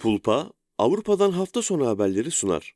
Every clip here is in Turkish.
Pulpa, Avrupa'dan hafta sonu haberleri sunar.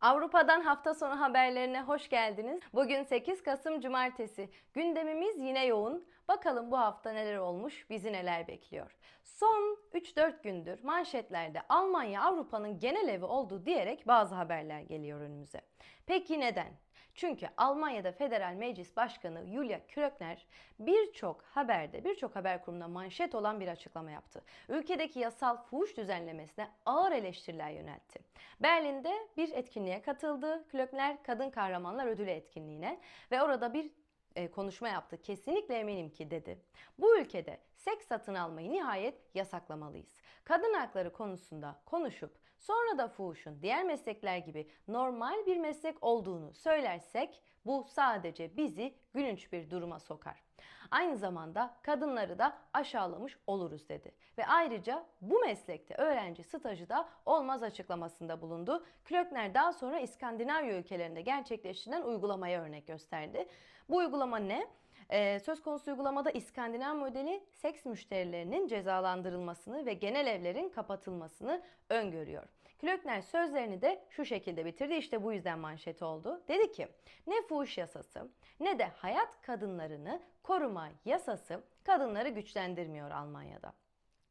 Avrupa'dan hafta sonu haberlerine hoş geldiniz. Bugün 8 Kasım Cumartesi. Gündemimiz yine yoğun. Bakalım bu hafta neler olmuş, bizi neler bekliyor. Son 3-4 gündür manşetlerde Almanya Avrupa'nın genel evi olduğu diyerek bazı haberler geliyor önümüze. Peki neden? Çünkü Almanya'da Federal Meclis Başkanı Julia Klöckner birçok haberde, birçok haber kurumunda manşet olan bir açıklama yaptı. Ülkedeki yasal fuhuş düzenlemesine ağır eleştiriler yöneltti. Berlin'de bir etkinliğe katıldı. Klöckner Kadın Kahramanlar Ödülü etkinliğine ve orada bir e, konuşma yaptı. Kesinlikle eminim ki dedi. Bu ülkede seks satın almayı nihayet yasaklamalıyız. Kadın hakları konusunda konuşup sonra da fuhuşun diğer meslekler gibi normal bir meslek olduğunu söylersek bu sadece bizi gülünç bir duruma sokar. Aynı zamanda kadınları da aşağılamış oluruz dedi. Ve ayrıca bu meslekte öğrenci stajı da olmaz açıklamasında bulundu. Klöckner daha sonra İskandinavya ülkelerinde gerçekleştirilen uygulamaya örnek gösterdi. Bu uygulama ne? Ee, söz konusu uygulamada İskandinav modeli seks müşterilerinin cezalandırılmasını ve genel evlerin kapatılmasını öngörüyor. Klöckner sözlerini de şu şekilde bitirdi. İşte bu yüzden manşet oldu. Dedi ki ne fuhuş yasası ne de hayat kadınlarını koruma yasası kadınları güçlendirmiyor Almanya'da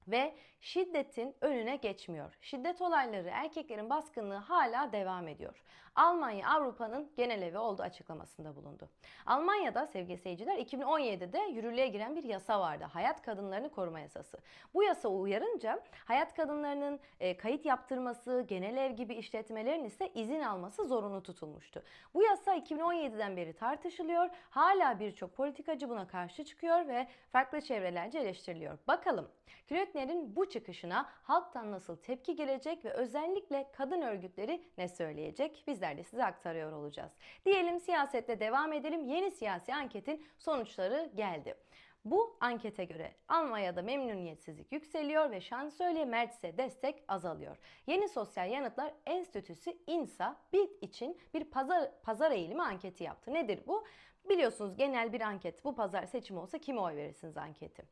ve şiddetin önüne geçmiyor. Şiddet olayları, erkeklerin baskınlığı hala devam ediyor. Almanya Avrupa'nın genel evi olduğu açıklamasında bulundu. Almanya'da sevgili seyirciler 2017'de yürürlüğe giren bir yasa vardı. Hayat kadınlarını koruma yasası. Bu yasa uyarınca hayat kadınlarının e, kayıt yaptırması, genel ev gibi işletmelerin ise izin alması zorunlu tutulmuştu. Bu yasa 2017'den beri tartışılıyor. Hala birçok politikacı buna karşı çıkıyor ve farklı çevrelerce eleştiriliyor. Bakalım Klöckner'in bu çıkışına halktan nasıl tepki gelecek ve özellikle kadın örgütleri ne söyleyecek? Bizler de size aktarıyor olacağız. Diyelim siyasette devam edelim. Yeni siyasi anketin sonuçları geldi. Bu ankete göre Almanya'da memnuniyetsizlik yükseliyor ve şansölye Mertz'e destek azalıyor. Yeni Sosyal Yanıtlar Enstitüsü INSA BİLD için bir pazar, pazar eğilimi anketi yaptı. Nedir bu? Biliyorsunuz genel bir anket. Bu pazar seçim olsa kime oy verirsiniz anketi.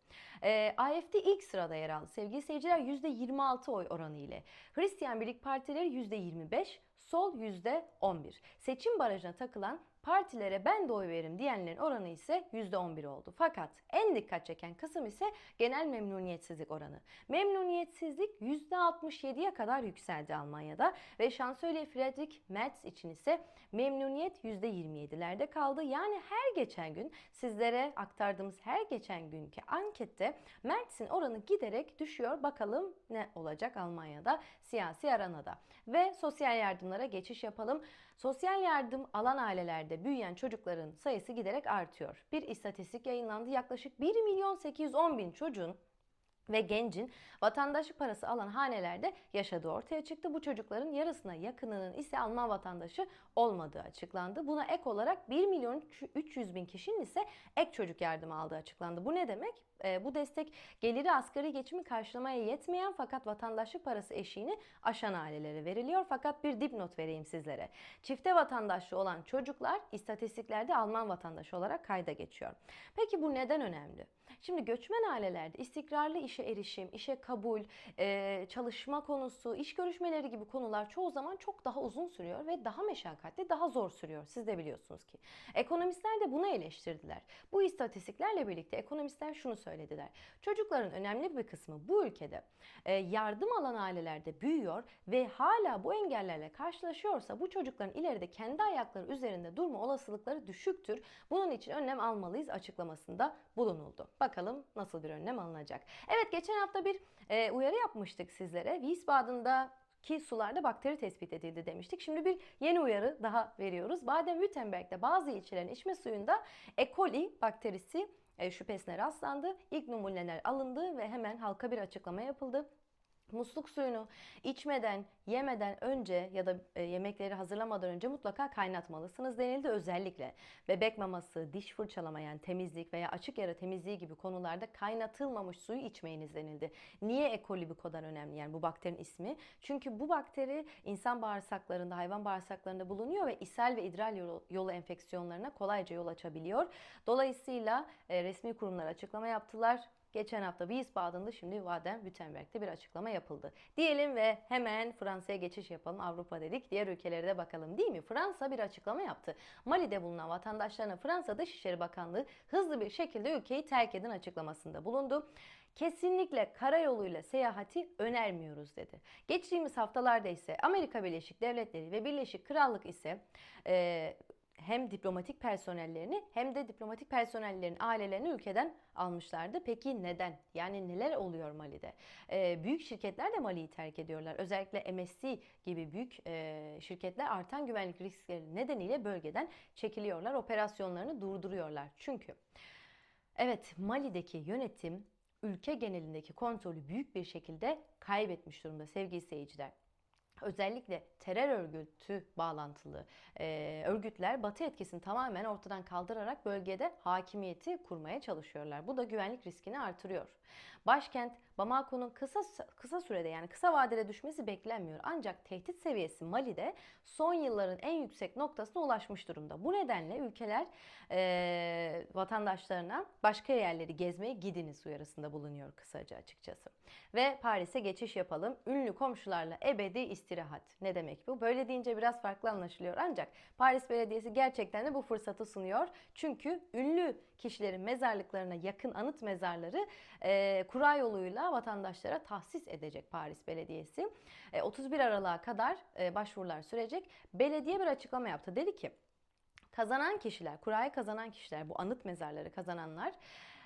Ee, AFD ilk sırada yer aldı. Sevgili seyirciler %26 oy oranı ile. Hristiyan Birlik Partileri %25, Sol %11. Seçim barajına takılan partilere ben de oy veririm diyenlerin oranı ise %11 oldu. Fakat en dikkat çeken kısım ise genel memnuniyetsizlik oranı. Memnuniyetsizlik %67'ye kadar yükseldi Almanya'da ve şansölye Friedrich Merz için ise memnuniyet %27'lerde kaldı. Yani her geçen gün sizlere aktardığımız her geçen günkü ankette Merz'in oranı giderek düşüyor. Bakalım ne olacak Almanya'da siyasi aranada. Ve sosyal yardımlara geçiş yapalım. Sosyal yardım alan ailelerde büyüyen çocukların sayısı giderek artıyor. Bir istatistik yayınlandı. Yaklaşık 1 milyon 810 bin çocuğun ve gencin vatandaşlık parası alan hanelerde yaşadığı ortaya çıktı. Bu çocukların yarısına yakınının ise Alman vatandaşı olmadığı açıklandı. Buna ek olarak 1 milyon 300 bin kişinin ise ek çocuk yardımı aldığı açıklandı. Bu ne demek? E, bu destek geliri asgari geçimi karşılamaya yetmeyen fakat vatandaşlık parası eşiğini aşan ailelere veriliyor. Fakat bir dipnot vereyim sizlere. Çifte vatandaşlı olan çocuklar istatistiklerde Alman vatandaşı olarak kayda geçiyor. Peki bu neden önemli? Şimdi göçmen ailelerde istikrarlı işe erişim, işe kabul, e, çalışma konusu, iş görüşmeleri gibi konular çoğu zaman çok daha uzun sürüyor ve daha meşakkatli, daha zor sürüyor. Siz de biliyorsunuz ki. Ekonomistler de bunu eleştirdiler. Bu istatistiklerle birlikte ekonomistler şunu söylediler. Çocukların önemli bir kısmı bu ülkede e, yardım alan ailelerde büyüyor ve hala bu engellerle karşılaşıyorsa bu çocukların ileride kendi ayakları üzerinde durma olasılıkları düşüktür. Bunun için önlem almalıyız açıklamasında bulunuldu. Bakalım nasıl bir önlem alınacak. Evet geçen hafta bir e, uyarı yapmıştık sizlere. Wiesbaden'da ki sularda bakteri tespit edildi demiştik. Şimdi bir yeni uyarı daha veriyoruz. Baden-Württemberg'de bazı ilçelerin içme suyunda E. coli bakterisi e, şüphesine rastlandı. İlk numuneler alındı ve hemen halka bir açıklama yapıldı musluk suyunu içmeden, yemeden önce ya da e, yemekleri hazırlamadan önce mutlaka kaynatmalısınız denildi. Özellikle bebek maması, diş fırçalama yani temizlik veya açık yara temizliği gibi konularda kaynatılmamış suyu içmeyiniz denildi. Niye E. coli bu kadar önemli yani bu bakterinin ismi? Çünkü bu bakteri insan bağırsaklarında, hayvan bağırsaklarında bulunuyor ve ishal ve idrar yolu, enfeksiyonlarına kolayca yol açabiliyor. Dolayısıyla e, resmi kurumlar açıklama yaptılar geçen hafta Wiesbaden'da şimdi Baden-Württemberg'de bir açıklama yapıldı. Diyelim ve hemen Fransa'ya geçiş yapalım. Avrupa dedik. Diğer ülkelere de bakalım değil mi? Fransa bir açıklama yaptı. Mali'de bulunan vatandaşlarına Fransa Dışişleri Bakanlığı hızlı bir şekilde ülkeyi terk edin açıklamasında bulundu. Kesinlikle karayoluyla seyahati önermiyoruz dedi. Geçtiğimiz haftalarda ise Amerika Birleşik Devletleri ve Birleşik Krallık ise e, hem diplomatik personellerini hem de diplomatik personellerin ailelerini ülkeden almışlardı. Peki neden? Yani neler oluyor Mali'de? Ee, büyük şirketler de Mali'yi terk ediyorlar. Özellikle MSC gibi büyük e, şirketler artan güvenlik riskleri nedeniyle bölgeden çekiliyorlar. Operasyonlarını durduruyorlar. Çünkü evet Mali'deki yönetim ülke genelindeki kontrolü büyük bir şekilde kaybetmiş durumda sevgili seyirciler özellikle terör örgütü bağlantılı e, örgütler Batı etkisini tamamen ortadan kaldırarak bölgede hakimiyeti kurmaya çalışıyorlar. Bu da güvenlik riskini artırıyor. Başkent Bamako'nun kısa kısa sürede yani kısa vadede düşmesi beklenmiyor. Ancak tehdit seviyesi Mali'de son yılların en yüksek noktasına ulaşmış durumda. Bu nedenle ülkeler e, vatandaşlarına başka yerleri gezmeye gidiniz uyarısında bulunuyor kısaca açıkçası. Ve Paris'e geçiş yapalım. Ünlü komşularla ebedi istirahat. Ne demek bu? Böyle deyince biraz farklı anlaşılıyor ancak Paris Belediyesi gerçekten de bu fırsatı sunuyor. Çünkü ünlü kişilerin mezarlıklarına yakın anıt mezarları e, kura yoluyla vatandaşlara tahsis edecek Paris Belediyesi. E, 31 Aralık'a kadar e, başvurular sürecek. Belediye bir açıklama yaptı. Dedi ki kazanan kişiler, kurayı kazanan kişiler, bu anıt mezarları kazananlar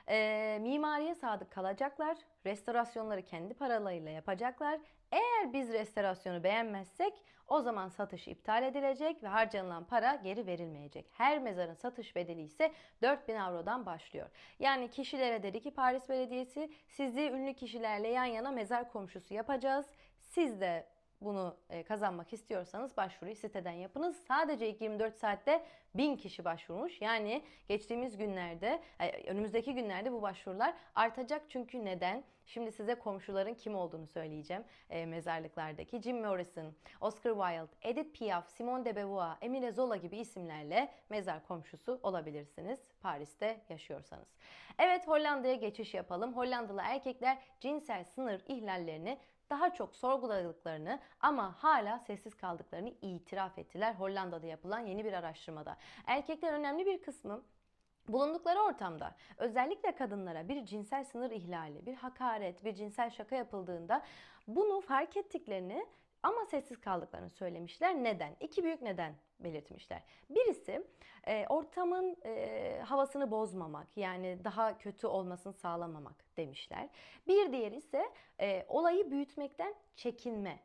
e, mimariye sadık kalacaklar. Restorasyonları kendi paralarıyla yapacaklar. Eğer biz restorasyonu beğenmezsek o zaman satış iptal edilecek ve harcanılan para geri verilmeyecek. Her mezarın satış bedeli ise 4000 avrodan başlıyor. Yani kişilere dedi ki Paris Belediyesi sizi ünlü kişilerle yan yana mezar komşusu yapacağız. Siz de bunu e, kazanmak istiyorsanız başvuruyu siteden yapınız. Sadece ilk 24 saatte 1000 kişi başvurmuş. Yani geçtiğimiz günlerde, e, önümüzdeki günlerde bu başvurular artacak. Çünkü neden? Şimdi size komşuların kim olduğunu söyleyeceğim e, mezarlıklardaki. Jim Morrison, Oscar Wilde, Edith Piaf, Simone de Beauvoir, Emile Zola gibi isimlerle mezar komşusu olabilirsiniz Paris'te yaşıyorsanız. Evet Hollanda'ya geçiş yapalım. Hollandalı erkekler cinsel sınır ihlallerini daha çok sorguladıklarını ama hala sessiz kaldıklarını itiraf ettiler Hollanda'da yapılan yeni bir araştırmada. Erkekler önemli bir kısmı bulundukları ortamda özellikle kadınlara bir cinsel sınır ihlali, bir hakaret, bir cinsel şaka yapıldığında bunu fark ettiklerini ama sessiz kaldıklarını söylemişler. Neden? İki büyük neden belirtmişler. Birisi e, ortamın e, havasını bozmamak yani daha kötü olmasını sağlamamak demişler. Bir diğeri ise e, olayı büyütmekten çekinme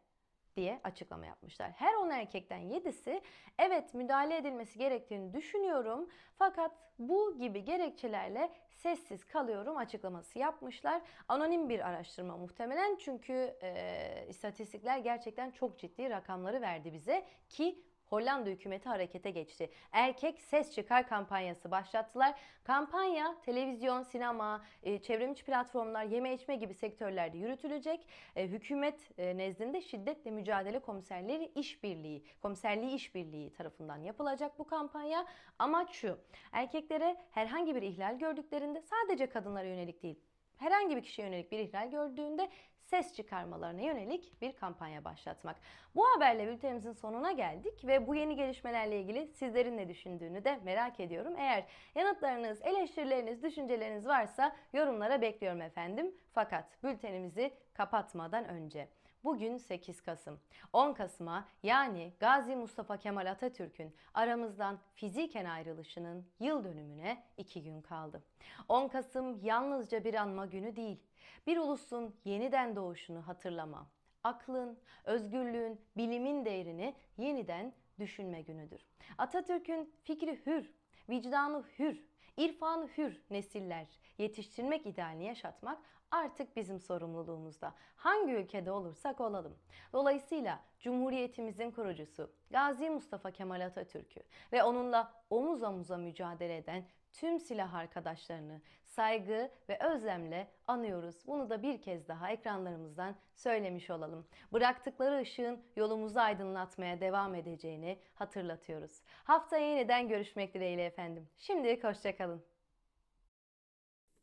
diye açıklama yapmışlar. Her 10 erkekten 7'si evet müdahale edilmesi gerektiğini düşünüyorum fakat bu gibi gerekçelerle sessiz kalıyorum açıklaması yapmışlar. Anonim bir araştırma muhtemelen çünkü e, istatistikler gerçekten çok ciddi rakamları verdi bize ki Hollanda hükümeti harekete geçti. Erkek Ses Çıkar kampanyası başlattılar. Kampanya televizyon, sinema, e, çevrimiçi platformlar, yeme içme gibi sektörlerde yürütülecek. E, hükümet e, nezdinde şiddetle mücadele komiserleri işbirliği, komiserliği işbirliği tarafından yapılacak bu kampanya. Amaç şu. Erkeklere herhangi bir ihlal gördüklerinde sadece kadınlara yönelik değil, herhangi bir kişiye yönelik bir ihlal gördüğünde ses çıkarmalarına yönelik bir kampanya başlatmak. Bu haberle bültenimizin sonuna geldik ve bu yeni gelişmelerle ilgili sizlerin ne düşündüğünü de merak ediyorum. Eğer yanıtlarınız, eleştirileriniz, düşünceleriniz varsa yorumlara bekliyorum efendim. Fakat bültenimizi kapatmadan önce Bugün 8 Kasım. 10 Kasım'a yani Gazi Mustafa Kemal Atatürk'ün aramızdan fiziken ayrılışının yıl dönümüne 2 gün kaldı. 10 Kasım yalnızca bir anma günü değil, bir ulusun yeniden doğuşunu hatırlama, aklın, özgürlüğün, bilimin değerini yeniden düşünme günüdür. Atatürk'ün fikri hür, vicdanı hür, irfanı hür nesiller yetiştirmek idealini yaşatmak artık bizim sorumluluğumuzda. Hangi ülkede olursak olalım. Dolayısıyla Cumhuriyetimizin kurucusu Gazi Mustafa Kemal Atatürk'ü ve onunla omuz omuza mücadele eden tüm silah arkadaşlarını saygı ve özlemle anıyoruz. Bunu da bir kez daha ekranlarımızdan söylemiş olalım. Bıraktıkları ışığın yolumuzu aydınlatmaya devam edeceğini hatırlatıyoruz. Haftaya yeniden görüşmek dileğiyle efendim. Şimdilik hoşçakalın.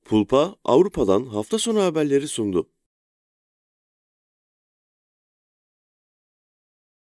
Pulpa Avrupa'dan hafta sonu haberleri sundu.